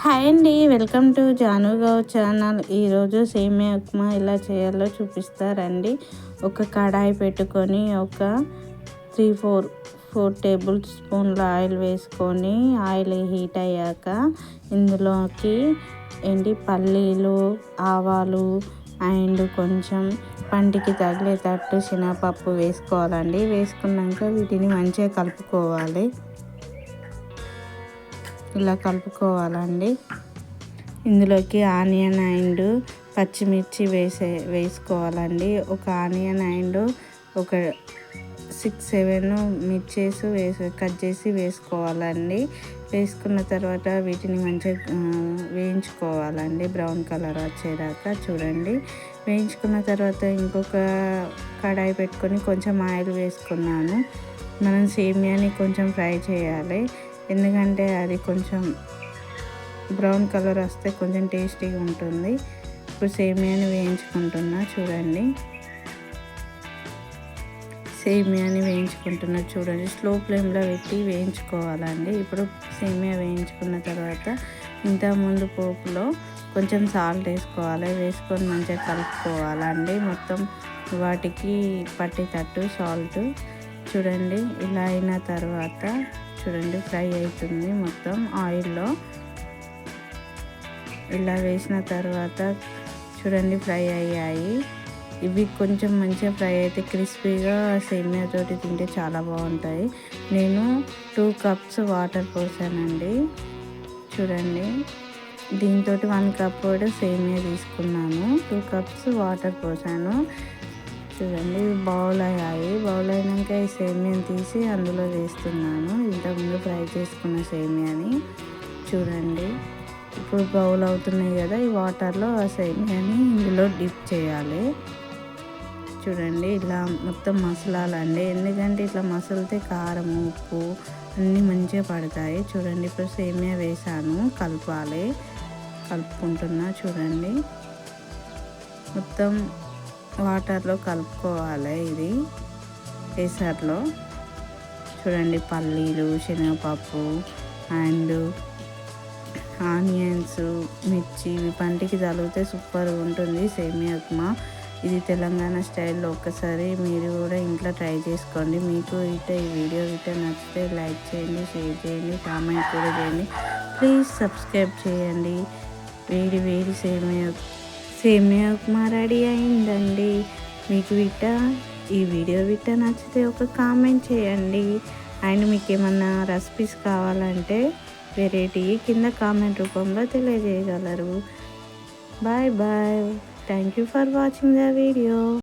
Hi అండి welcome to జానుగావ్ channel. ఈరోజు సేమియా ఉప్మా ఎలా చేయాలో చూపిస్తారండి. ఒక కడాయి పెట్టుకొని ఒక త్రీ ఫోర్ ఫోర్ టేబుల్ స్పూన్ల ఆయిల్ వేసుకొని ఆయిల్ హీట్ అయ్యాక ఇందులోకి ఏంటి పల్లీలు ఆవాలు అండ్ కొంచెం పంటికి తగిలేటట్టు శనగపప్పు వేసుకోవాలండి. వేసుకున్నాక వీటిని మంచిగా కలుపుకోవాలి. ఇలా కలుపుకోవాలండి. ఇందులోకి ఆనియన్ అండ్ పచ్చిమిర్చి వేసే వేసుకోవాలండి. ఒక ఆనియన్ అండ్ ఒక సిక్స్ సెవెన్ మిర్చేస్ వేసి కట్ చేసి వేసుకోవాలండి. వేసుకున్న తర్వాత వీటిని మంచిగా వేయించుకోవాలండి. బ్రౌన్ కలర్ వచ్చేదాకా చూడండి. వేయించుకున్న తర్వాత ఇంకొక కడాయి పెట్టుకొని కొంచెం ఆయిల్ వేసుకున్నాను. మనం సేమియాని కొంచెం ఫ్రై చేయాలి. ఎందుకంటే అది కొంచెం బ్రౌన్ కలర్ వస్తే కొంచెం టేస్టీగా ఉంటుంది. ఇప్పుడు సేమియాని వేయించుకుంటున్నా చూడండి. సేమియాని వేయించుకుంటున్నా చూడండి. స్లో ఫ్లేమ్లో పెట్టి వేయించుకోవాలండి. ఇప్పుడు సేమియా వేయించుకున్న తర్వాత ఇంతకుముందు ముందు పోపులో కొంచెం సాల్ట్ వేసుకోవాలి. వేసుకొని మంచిగా కలుపుకోవాలండి. మొత్తం వాటికి పట్టేటట్టు సాల్ట్. చూడండి ఇలా అయిన తర్వాత చూడండి ఫ్రై అవుతుంది మొత్తం ఆయిల్లో. ఇలా వేసిన తర్వాత చూడండి ఫ్రై అయ్యాయి. ఇవి కొంచెం మంచిగా ఫ్రై అయితే క్రిస్పీగా సేమియాతోటి తింటే చాలా బాగుంటాయి. నేను టూ కప్స్ వాటర్ పోసానండి. చూడండి దీంతో వన్ కప్ కూడా సేమియా తీసుకున్నాను. టూ కప్స్ వాటర్ పోసాను. చూడండి బౌల్ అయ్యాయి. బౌల్ అయినాక ఈ సేమియాని తీసి అందులో వేస్తున్నాను. ఇంతకుముందు ఫ్రై చేసుకున్న సేమియాని చూడండి. ఇప్పుడు బౌల్ అవుతున్నాయి కదా ఈ వాటర్లో ఆ సేమియాని ఇందులో డిప్ చేయాలి. చూడండి ఇలా మొత్తం మసలాలండి. ఎందుకంటే ఇట్లా మసలితే కారం ఉప్పు అన్నీ మంచిగా పడతాయి. చూడండి ఇప్పుడు సేమియా వేసాను. కలపాలి. కలుపుకుంటున్నా చూడండి. మొత్తం వాటర్లో కలుపుకోవాలి ఇది. కేసర్లో చూడండి పల్లీలు శనగపప్పు అండ్ ఆనియన్స్ మిర్చి. ఇవి పంటికి తలిగితే సూపర్గా ఉంటుంది. సేమియా ఉప్మా. ఇది తెలంగాణ స్టైల్లో ఒక్కసారి మీరు కూడా ఇంట్లో ట్రై చేసుకోండి. మీకు ఇట ఈ వీడియో ఇట నచ్చితే లైక్ చేయండి షేర్ చేయండి కామెంట్ కూడా చేయండి. ప్లీజ్ సబ్స్క్రైబ్ చేయండి. వేడి వేడి సేమియా సేమియా ఉప్మా రెడీ అయిందండి. మీకు విట్ట ఈ వీడియో విట్ట నచ్చితే ఒక కామెంట్ చేయండి. అండ్ మీకు ఏమన్నా రెసిపీస్ కావాలంటే వెరైటీ కింద కామెంట్ రూపంలో తెలియజేయగలరు. Bye bye. Thank you for watching the video.